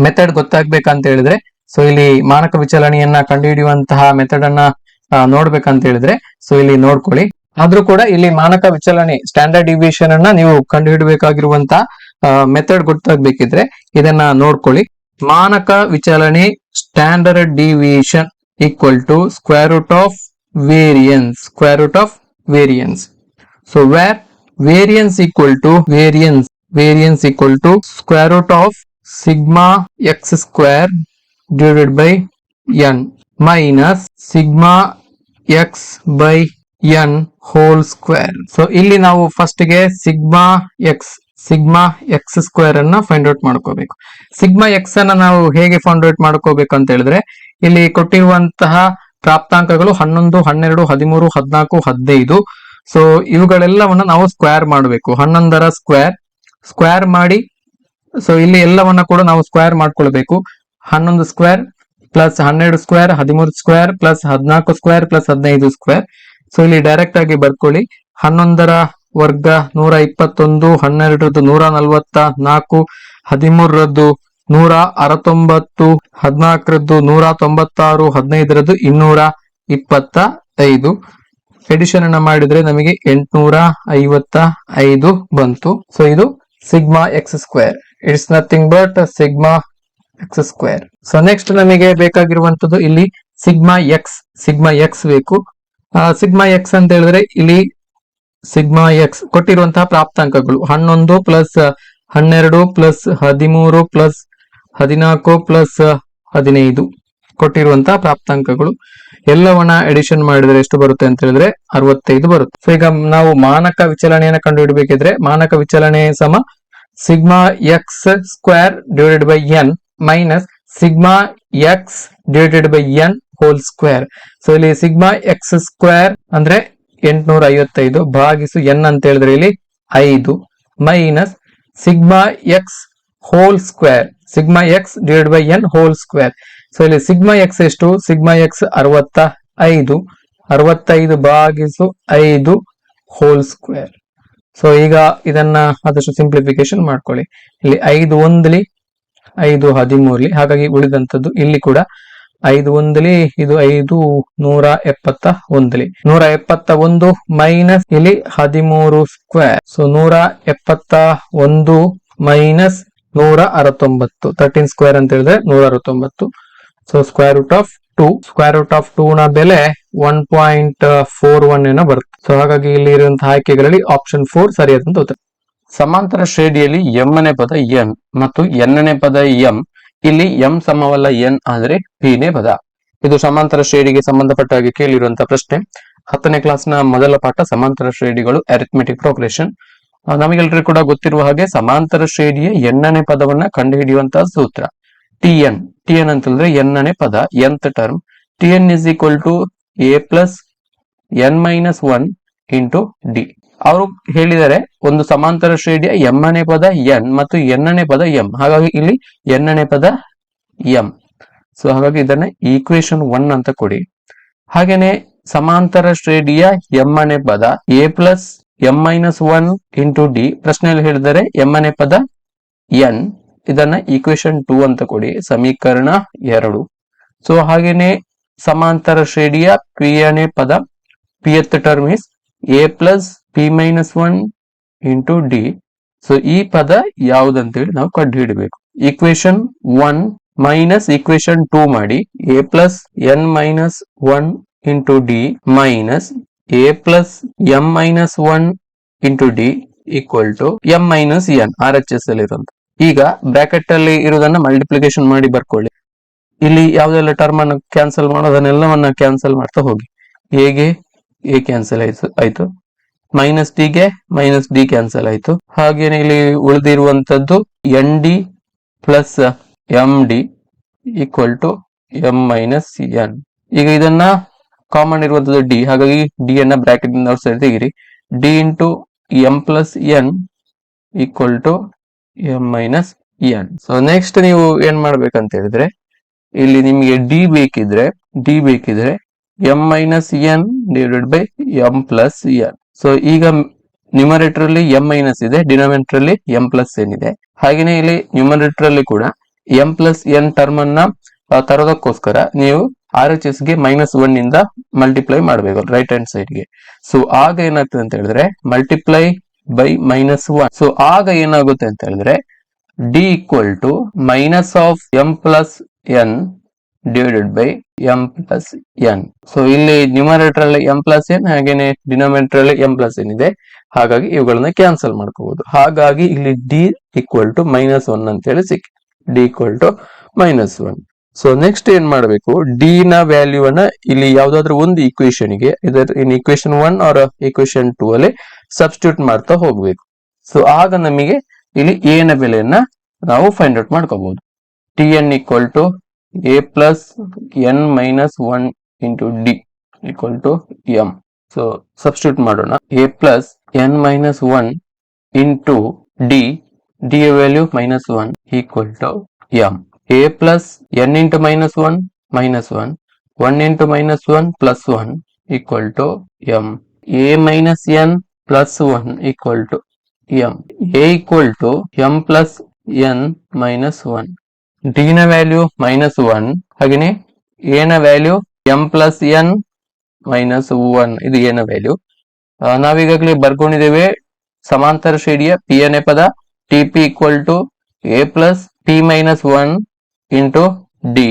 ಮೆಥಡ್ ಗೊತ್ತಾಗ್ಬೇಕಂತ ಹೇಳಿದ್ರೆ ಸೊ ಇಲ್ಲಿ ಮಾನಕ ವಿಚಲನೆಯನ್ನ ಕಂಡುಹಿಡಿಯುವಂತಹ ಮೆಥಡ್ ಅನ್ನ ನೋಡ್ಬೇಕಂತ ಹೇಳಿದ್ರೆ ಸೊ ಇಲ್ಲಿ ನೋಡ್ಕೊಳ್ಳಿ. ಆದ್ರೂ ಕೂಡ ಇಲ್ಲಿ ಮಾನಕ ವಿಚಲನೆ ಸ್ಟ್ಯಾಂಡರ್ಡ್ ಡಿವಿಯೇಷನ್ ಅನ್ನ ನೀವು ಕಂಡುಹಿಡಬೇಕಾಗಿರುವಂತಹ ಮೆಥಡ್ ಗೊತ್ತಾಗ್ಬೇಕಿದ್ರೆ ಇದನ್ನ ನೋಡ್ಕೊಳ್ಳಿ. ಮಾನಕ ವಿಚಲನೆ standard deviation equal to square root of variance square root of variance so where variance equal to variance variance equal to square root of sigma X square divided by n minus sigma x by N whole square so ಇಲ್ಲಿ ನಾವು ಫಸ್ಟ್ಗೆ sigma X sigma X square ಅನ್ನ find out ಮಾಡ್ಕೋಬೇಕು. Sigma X ಅನ್ನ ನಾವು ಹೇಗೆ find out ಮಾಡ್ಕೋಬೇಕು ಅಂತ ಹೇಳಿದ್ರೆ, ಇಲ್ಲಿ ಕೊಟ್ಟಿರುವಂತಹ ಪ್ರಾಪ್ತಾಂಕಗಳು ಹನ್ನೊಂದು, ಹನ್ನೆರಡು, ಹದಿಮೂರು, ಹದಿನಾಲ್ಕು, ಹದಿನೈದು. ಸೊ ಇವುಗಳೆಲ್ಲವನ್ನ ನಾವು ಸ್ಕ್ವೇರ್ ಮಾಡಬೇಕು. ಹನ್ನೊಂದರ ಸ್ಕ್ವೇರ್ ಸ್ಕ್ವೇರ್ ಮಾಡಿ ಸೊ ಇಲ್ಲಿ ಎಲ್ಲವನ್ನ ಕೂಡ ನಾವು ಸ್ಕ್ವೇರ್ ಮಾಡ್ಕೊಳ್ಬೇಕು. ಹನ್ನೊಂದು ಸ್ಕ್ವೇರ್ ಪ್ಲಸ್ ಹನ್ನೆರಡು ಸ್ಕ್ವೇರ್ ಹದಿಮೂರು ಸ್ಕ್ವೇರ್ ಪ್ಲಸ್ ಹದಿನಾಲ್ಕು ಸ್ಕ್ವೇರ್ ಪ್ಲಸ್ ಹದಿನೈದು ಸ್ಕ್ವೇರ್ ಸೊ ಇಲ್ಲಿ ಡೈರೆಕ್ಟ್ ಆಗಿ ಬರ್ಕೊಳ್ಳಿ. ಹನ್ನೊಂದರ ವರ್ಗ ನೂರ ಇಪ್ಪತ್ತೊಂದು, ಹನ್ನೆರಡರದ್ದು ನೂರ ನಲ್ವತ್ತ ನಾಲ್ಕು, ಹದಿಮೂರರದ್ದು ನೂರ ಅರತೊಂಬತ್ತು ಹದಿನಾಲ್ಕರದ್ದು ನೂರ ತೊಂಬತ್ತಾರು ಹದಿನೈದರದ್ದು ಇನ್ನೂರ ಇಪ್ಪತ್ತ ಐದು ಎಡಿಷನ್ ಅನ್ನ ಮಾಡಿದ್ರೆ ನಮಗೆ ಎಂಟುನೂರ ಐವತ್ತ ಐದು ಬಂತು. ಸೊ ಇದು sigma X square it's nothing but sigma X square so next ನಮಗೆ ಬೇಕಾಗಿರುವಂತದ್ದು ಇಲ್ಲಿ ಸಿಗ್ಮಾ ಎಕ್ಸ್ ಸಿಗ್ಮಾ ಎಕ್ಸ್ ಬೇಕು. ಸಿಗ್ಮಾ ಎಕ್ಸ್ ಅಂತ ಹೇಳಿದ್ರೆ ಇಲ್ಲಿ ಸಿಗ್ಮಾ ಎಕ್ಸ್ ಕೊಟ್ಟಿರುವಂತಹ ಪ್ರಾಪ್ತಾಂಕಗಳು. ಹನ್ನೊಂದು ಪ್ಲಸ್ ಹನ್ನೆರಡು ಪ್ಲಸ್ ಹದಿಮೂರು ಪ್ಲಸ್ ಹದಿನಾಲ್ಕು ಪ್ಲಸ್ ಹದಿನೈದು ಕೊಟ್ಟಿರುವಂತಹ ಪ್ರಾಪ್ತಾಂಕಗಳು. ಎಲ್ಲವನ್ನ ಎಡಿಷನ್ ಮಾಡಿದ್ರೆ ಎಷ್ಟು ಬರುತ್ತೆ ಅಂತ ಹೇಳಿದ್ರೆ ಅರವತ್ತೈದು ಬರುತ್ತೆ. ಸೊ ಈಗ ನಾವು ಮಾನಕ ವಿಚಲನೆಯನ್ನ ಕಂಡುಹಿಡಬೇಕಿದ್ರೆ ಮಾನಕ ವಿಚಲನೆ ಸಮ sigma X square divided by N minus sigma X divided by N whole square so ಇಲ್ಲಿ ಸಿಗ್ಮಾ ಎಕ್ಸ್ ಸ್ಕ್ವೇರ್ ಅಂದ್ರೆ ಎಂಟುನೂರ ಐವತ್ತೈದು ಭಾಗಿಸು ಎನ್ ಅಂತ ಹೇಳಿದ್ರೆ ಇಲ್ಲಿ ಐದು minus sigma X whole square sigma X divide by N whole square. So ಇಲ್ಲಿ ಸಿಗ್ಮಾ ಎಕ್ಸ್ ಎಷ್ಟು? ಸಿಗ್ಮಾ ಎಕ್ಸ್ ಅರವತ್ತ ಐದು. ಅರವತ್ತೈದು ಭಾಗಿಸು ಐದು ಹೋಲ್ ಸ್ಕ್ವೇರ್. ಸೊ ಈಗ ಇದನ್ನ ಆದಷ್ಟು ಸಿಂಪ್ಲಿಫಿಕೇಶನ್ ಮಾಡ್ಕೊಳ್ಳಿ. ಇಲ್ಲಿ ಐದು ಒಂದ್ಲಿ ಐದು ಹದಿಮೂರ್ಲಿ. ಹಾಗಾಗಿ ಉಳಿದಂತದ್ದು ಇಲ್ಲಿ ಕೂಡ ಐದು ಒಂದ್ಲಿ ಇದು ಐದು ನೂರ ಎಪ್ಪತ್ತ ಒಂದ್ಲಿ. ನೂರ ಎಪ್ಪತ್ತ ಒಂದು ಮೈನಸ್ ಇಲ್ಲಿ ಹದಿಮೂರು ಸ್ಕ್ವೇರ್. ಸೊ ನೂರ ಎಪ್ಪತ್ತ ಒಂದು ಮೈನಸ್ ನೂರ ಅರವತ್ತೊಂಬತ್ತು ತರ್ಟೀನ್ ಸ್ಕ್ವೇರ್ ಅಂತ ಹೇಳಿದ್ರೆ ನೂರ ಅರವತ್ತೊಂಬತ್ತು so square root of two square root of two ನ ಬೆಲೆ ಒನ್ ಪಾಯಿಂಟ್ ಫೋರ್ ಒನ್ ಏನೋ ಬರುತ್ತೆ. ಸೊ ಹಾಗಾಗಿ ಇಲ್ಲಿ ಇರುವಂತಹ ಆಯ್ಕೆಗಳಲ್ಲಿ ಆಪ್ಷನ್ ಫೋರ್ ಸರಿಯಾದಂತ ಉತ್ತರ. ಸಮಾಂತರ ಶ್ರೇಣಿಯಲ್ಲಿ ಎಂನೇ ಪದ ಎನ್ ಮತ್ತು ಎನ್ನನೇ ಪದ ಎಂ ಇಲ್ಲಿ ಎಂ ಸಮವಲ್ಲ ಎನ್ ಆದರೆ ಪಿನೇ ಪದ. ಇದು ಸಮಾಂತರ ಶ್ರೇಣಿಗೆ ಸಂಬಂಧಪಟ್ಟ ಹಾಗೆ ಕೇಳಿರುವಂತಹ ಪ್ರಶ್ನೆ. ಹತ್ತನೇ ಕ್ಲಾಸ್ನ ಮೊದಲ ಪಾಠ ಸಮಾಂತರ ಶ್ರೇಣಿಗಳು ಅರಿಥಮೆಟಿಕ್ ಪ್ರೋಗ್ರೆಷನ್ ಆ, ನಮಗೆಲ್ಲರಿಗೂ ಕೂಡ ಗೊತ್ತಿರುವ ಹಾಗೆ ಸಮಾಂತರ ಶ್ರೇಣಿಯ ಎನ್ನನೇ ಪದವನ್ನ ಕಂಡುಹಿಡಿಯುವಂತಹ ಸೂತ್ರ. ಟಿ ಎನ್ ಟಿ ಎನ್ ಅಂತಂದ್ರೆ ಎನ್ನನೇ ಪದ nth term T N is equal to A plus N minus one into D ಅವರು ಹೇಳಿದರೆ ಒಂದು ಸಮಾಂತರ ಶ್ರೇಣಿಯ ಎಮ್ಮನೇ ಪದ ಎನ್ ಮತ್ತು ಎನ್ನನೇ ಪದ ಎಂ ಹಾಗಾಗಿ ಇಲ್ಲಿ ಎನ್ನನೇ ಪದ ಎಂ ಸೊ ಹಾಗಾಗಿ ಇದನ್ನ ಈಕ್ವೇಶನ್ ಒನ್ ಅಂತ ಕೊಡಿ. ಹಾಗೇನೆ ಸಮಾಂತರ ಶ್ರೇಣಿಯ ಎಮ್ಮನೇ ಪದ A plus M minus one into D ಪ್ರಶ್ನೆಯಲ್ಲಿ ಹೇಳಿದರೆ ಎಮ್ಮನೇ ಪದ ಎನ್ ಇದನ್ನ ಈಕ್ವೇಶನ್ ಟೂ ಅಂತ ಕೊಡಿ. ಸಮೀಕರಣ ಎರಡು. ಸೊ ಹಾಗೇನೆ ಸಮಾಂತರ ಶ್ರೇಣಿಯ ಪಿಯನೇ ಪದ pth term is A plus P minus one into D so ಈ ಪದ ಯಾವುದಂತೇಳಿ ನಾವು ಕಂಡು ಹಿಡಬೇಕು equation one minus equation two ಮಾಡಿ A plus N minus one into D minus A plus M minus one into D equal to M minus N R H S ಅಲ್ಲಿ ಇರುವಂತ ಈಗ bracket ಅಲ್ಲಿ ಇರೋದನ್ನ ಮಲ್ಟಿಪ್ಲಿಕೇಶನ್ ಮಾಡಿ ಬರ್ಕೊಳ್ಳಿ. ಇಲ್ಲಿ ಯಾವ್ದೆಲ್ಲ ಟರ್ಮ್ ಅನ್ನು ಕ್ಯಾನ್ಸಲ್ ಮಾಡೋದನ್ನೆಲ್ಲವನ್ನ ಕ್ಯಾನ್ಸಲ್ ಮಾಡ್ತಾ ಹೋಗಿ. ಹೇಗೆ ಎ ಕ್ಯಾನ್ಸಲ್ ಆಯ್ತು ಆಯ್ತು. ಮೈನಸ್ ಡಿ ಗೆ ಮೈನಸ್ ಡಿ ಕ್ಯಾನ್ಸಲ್ ಆಯ್ತು. ಹಾಗೇನೆ ಇಲ್ಲಿ ಉಳಿದಿರುವಂತದ್ದು N D plus M D equal to M minus N ಈಗ ಇದನ್ನ ಕಾಮನ್ ಇರುವಂತದ್ದು ಡಿ ಹಾಗಾಗಿ ಡಿ ಅನ್ನ ಬ್ರಾಕೆಟ್ ಇಂದ ಸರಿ ತೆಗಿರಿ. D into M plus N equal to M minus N so next ನೀವು ಏನ್ ಮಾಡ್ಬೇಕಂತ ಹೇಳಿದ್ರೆ, ಇಲ್ಲಿ ನಿಮಗೆ ಡಿ ಬೇಕಿದ್ರೆ ಡಿ ಬೇಕಿದ್ರೆ m minus n divided by m plus n so ಈಗ ನ್ಯೂಮರೇಟರ್ ಅಲ್ಲಿ ಎಂ ಮೈನಸ್ ಇದೆ ಡಿನೋಮಿನೇಟರ್ ಅಲ್ಲಿ ಎಂ ಪ್ಲಸ್ ಎನ್ ಇದೆ. ಹಾಗೇನೆ ಇಲ್ಲಿ ನ್ಯೂಮರೇಟರ್ ಅಲ್ಲಿ ಕೂಡ ಎಂ ಪ್ಲಸ್ ಎನ್ ಟರ್ಮ್ ಅನ್ನ ತರೋದಕ್ಕೋಸ್ಕರ ನೀವು ಆರ್ ಎಚ್ ಎಸ್ಗೆ ಮೈನಸ್ ಒನ್ ಇಂದ ಮಲ್ಟಿಪ್ಲೈ ಮಾಡಬೇಕು ರೈಟ್ ಹ್ಯಾಂಡ್ ಸೈಡ್ಗೆ. ಸೊ ಆಗ ಏನಾಗ್ತದೆ ಅಂತ ಹೇಳಿದ್ರೆ multiply by minus one so ಆಗ ಏನಾಗುತ್ತೆ ಅಂತ ಹೇಳಿದ್ರೆ d equal to minus of m plus n divided by m plus n so ಇಲ್ಲಿ ನ್ಯೂಮರೇಟರ್ ಅಲ್ಲಿ ಎಂ ಪ್ಲಸ್ ಎನ್ ಹಾಗೇನೆ ಡಿನೋಮಿನೇಟರ್ ಅಲ್ಲಿ ಎಂ ಪ್ಲಸ್ ಎನ್ ಇದೆ. ಹಾಗಾಗಿ ಇವುಗಳನ್ನ ಕ್ಯಾನ್ಸಲ್ ಮಾಡ್ಕೋಬಹುದು ಹಾಗಾಗಿ ಇಲ್ಲಿ D equal to minus one ಅಂತ ಹೇಳಿ ಸಿಕ್ಕಿ d equal to minus one so next ಏನ್ ಮಾಡಬೇಕು? ಡಿ ನ ವ್ಯಾಲ್ಯೂ ಅನ್ನ ಇಲ್ಲಿ ಯಾವ್ದಾದ್ರು ಒಂದು ಇಕ್ವೇಶನ್ಗೆ either in equation one or equation two ಅಲ್ಲಿ ಸಬ್ಸ್ಟಿಟ್ಯೂಟ್ ಮಾಡ್ತಾ ಹೋಗ್ಬೇಕು. ಸೊ ಆಗ ನಮಗೆ ಇಲ್ಲಿ ಎ ನ ಬೆಲೆಯನ್ನ ನಾವು ಫೈಂಡ್ ಔಟ್ ಮಾಡ್ಕೋಬಹುದು T N equal to A plus N minus one into D equal to M so substitute ಮಾಡೋಣ A plus N minus one into D D value minus one equal to M A plus N into minus one minus one one into minus one plus one equal to M A minus N plus one equal to M A equal to M plus N minus one D ನ value minus one ಹಾಗೆಯೇ A ನ value M plus N minus one ಇದು A ನ value ನಾವೀಗಾಗಲೇ ಬರ್ಕೊಂಡಿದ್ದೇವೆ ಸಮಾಂತರ ಶ್ರೇಣಿಯ P A ಪದ T P equal to A plus P minus one into D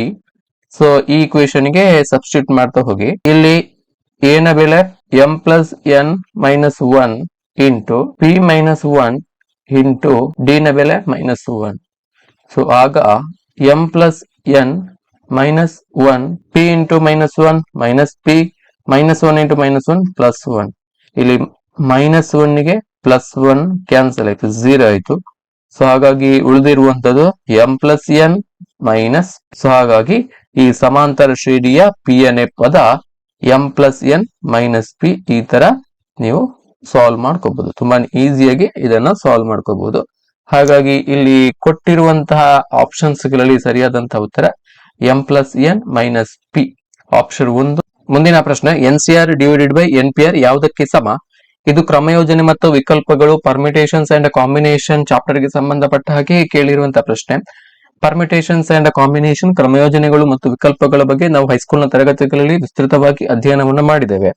so ಈ ಇಕ್ವೇಶನ್ಗೆ ಸಬ್ಸ್ಟಿಟ್ಯೂಟ್ ಮಾಡ್ತಾ ಹೋಗಿ. ಇಲ್ಲಿ ಏನ ಬೆಲೆ M plus N minus one into P minus one into D ನ ಬೆಲೆ ಮೈನಸ್ ಒನ್ ಸೊ ಆಗ M plus N minus one P into minus one minus P minus one into minus one plus one ಇಲ್ಲಿ minus ಒನ್ಗೆ plus one cancel ಆಯ್ತು zero ಆಯ್ತು. So ಹಾಗಾಗಿ ಉಳಿದಿರುವಂತದ್ದು M plus N minus so ಹಾಗಾಗಿ ಈ ಸಮಾಂತರ ಶ್ರೇಣಿಯ ಪಿ ನೇ ಪದ M plus N minus P ಈ ತರ ನೀವು ಸಾಲ್ವ್ ಮಾಡ್ಕೋಬಹುದು ತುಂಬಾ ಈಸಿಯಾಗಿ ಇದನ್ನ ಸಾಲ್ವ್ ಮಾಡ್ಕೋಬಹುದು ಹಾಗಾಗಿ ಇಲ್ಲಿ ಕೊಟ್ಟಿರುವಂತಹ ಆಪ್ಷನ್ಸ್ಗಳಲ್ಲಿ ಸರಿಯಾದಂತಹ ಉತ್ತರ M plus N minus P option ಒಂದು. ಮುಂದಿನ ಪ್ರಶ್ನೆ N C R divided by N P R ಯಾವುದಕ್ಕೆ ಸಮ? ಇದು ಕ್ರಮಯೋಜನೆ ಮತ್ತು ವಿಕಲ್ಪಗಳು ಪರ್ಮಿಟೇಷನ್ಸ್ ಅಂಡ್ ಕಾಂಬಿನೇಷನ್ ಚಾಪ್ಟರ್ಗೆ ಸಂಬಂಧಪಟ್ಟ ಹಾಗೆ ಕೇಳಿರುವಂತಹ ಪ್ರಶ್ನೆ. ಪರ್ಮಿಟೇಷನ್ಸ್ ಅಂಡ್ ಕಾಂಬಿನೇಷನ್ ಕ್ರಮಯೋಜನೆಗಳು ಮತ್ತು ವಿಕಲ್ಪಗಳ ಬಗ್ಗೆ ನಾವು ಹೈಸ್ಕೂಲ್ನ ತರಗತಿಗಳಲ್ಲಿ ವಿಸ್ತೃತವಾಗಿ ಅಧ್ಯಯನವನ್ನು ಮಾಡಿದ್ದೇವೆ.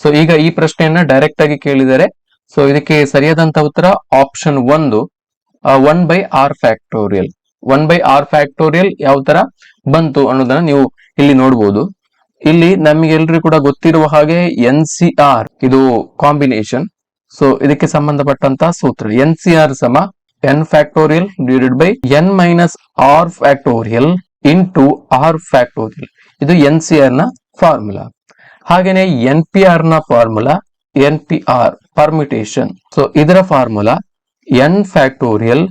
ಸೊ ಈಗ ಈ ಪ್ರಶ್ನೆಯನ್ನ ಡೈರೆಕ್ಟ್ ಆಗಿ ಕೇಳಿದರೆ ಸೊ ಇದಕ್ಕೆ ಸರಿಯಾದಂತ ಉತ್ತರ ಆಪ್ಷನ್ ಒಂದು one by R factorial one by R factorial ಯಾವ ತರ ಬಂತು ಅನ್ನೋದನ್ನ ನೀವು ಇಲ್ಲಿ ನೋಡಬಹುದು ಇಲ್ಲಿ ನಮಗೆಲ್ಲರಿಗೂ ಕೂಡ ಗೊತ್ತಿರುವ ಹಾಗೆ ಎನ್ ಸಿ ಆರ್, ಇದು ಕಾಂಬಿನೇಷನ್ ಸೊ ಇದಕ್ಕೆ ಸಂಬಂಧಪಟ್ಟಂತಹ ಸೂತ್ರ ಎನ್ ಸಿ ಆರ್ ಸಮ N factorial divided by N minus R factorial into R factorial ಇದು ಎನ್ ಸಿ ಆರ್ನ ಫಾರ್ಮುಲಾ ಹಾಗೇನೆ ಎನ್ ಪಿ ಆರ್ನ formula N P R permutation so ಇದರ formula N factorial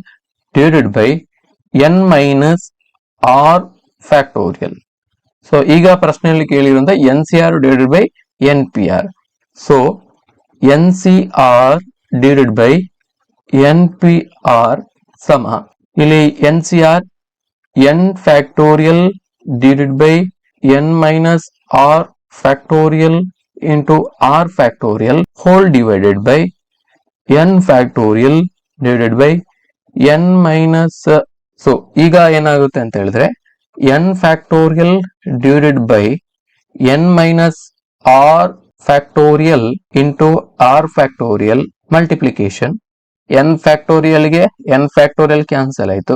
divided by N minus R factorial so ಈಗ ಪ್ರಶ್ನೆಯಲ್ಲಿ ಕೇಳಿರುವಂತ N C R divided by N P R so N C R divided by N P R ಸಮ ಇಲ್ಲಿ N C R N factorial divided by N minus R factorial into R factorial whole divided by N factorial divided by N minus so ಈಗ ಏನಾಗುತ್ತೆ ಅಂತ ಹೇಳಿದ್ರೆ N factorial divided by N minus R factorial into R factorial multiplication N ಫ್ಯಾಕ್ಟೋರಿಯಲ್ಗೆ N factorial cancel ಆಯ್ತು.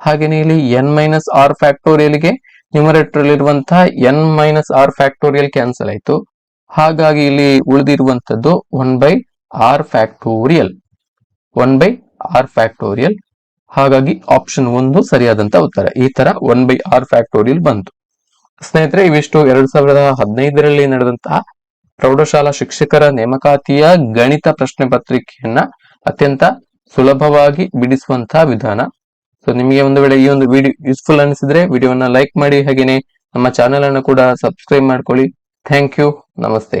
ಹಾಗೇನೆ ಇಲ್ಲಿ N minus R ಫ್ಯಾಕ್ಟೋರಿಯಲ್ಗೆ numerator ಇರುವಂತಹ N minus R factorial cancel ಆಯ್ತು. ಹಾಗಾಗಿ ಇಲ್ಲಿ ಉಳಿದಿರುವಂತದ್ದು one by R factorial one by R factorial ಹಾಗಾಗಿ option ಒಂದು ಸರಿಯಾದಂತ ಉತ್ತರ. ಈ ತರ ಒನ್ ಬೈ ಆರ್ ಫ್ಯಾಕ್ಟೋರಿಯಲ್ ಬಂತು. ಸ್ನೇಹಿತರೆ, ಇವಿಷ್ಟು ಎರಡ್ ಸಾವಿರದ ಹದಿನೈದರಲ್ಲಿ ನಡೆದಂತಹ ಪ್ರೌಢಶಾಲಾ ಶಿಕ್ಷಕರ ನೇಮಕಾತಿಯ ಗಣಿತ ಪ್ರಶ್ನೆ ಪತ್ರಿಕೆಯನ್ನ ಅತ್ಯಂತ ಸುಲಭವಾಗಿ ಬಿಡಿಸುವಂತಹ ವಿಧಾನ. ಸೊ ನಿಮಗೆ ಒಂದು ವೇಳೆ ಈ ಒಂದು ವಿಡಿಯೋ ಯೂಸ್ಫುಲ್ ಅನಿಸಿದ್ರೆ ವಿಡಿಯೋವನ್ನ ಲೈಕ್ ಮಾಡಿ. ಹಾಗೇನೆ ನಮ್ಮ ಚಾನೆಲ್ ಅನ್ನು ಕೂಡ ಸಬ್ಸ್ಕ್ರೈಬ್ ಮಾಡ್ಕೊಳ್ಳಿ. ಥ್ಯಾಂಕ್ ಯು ನಮಸ್ತೆ.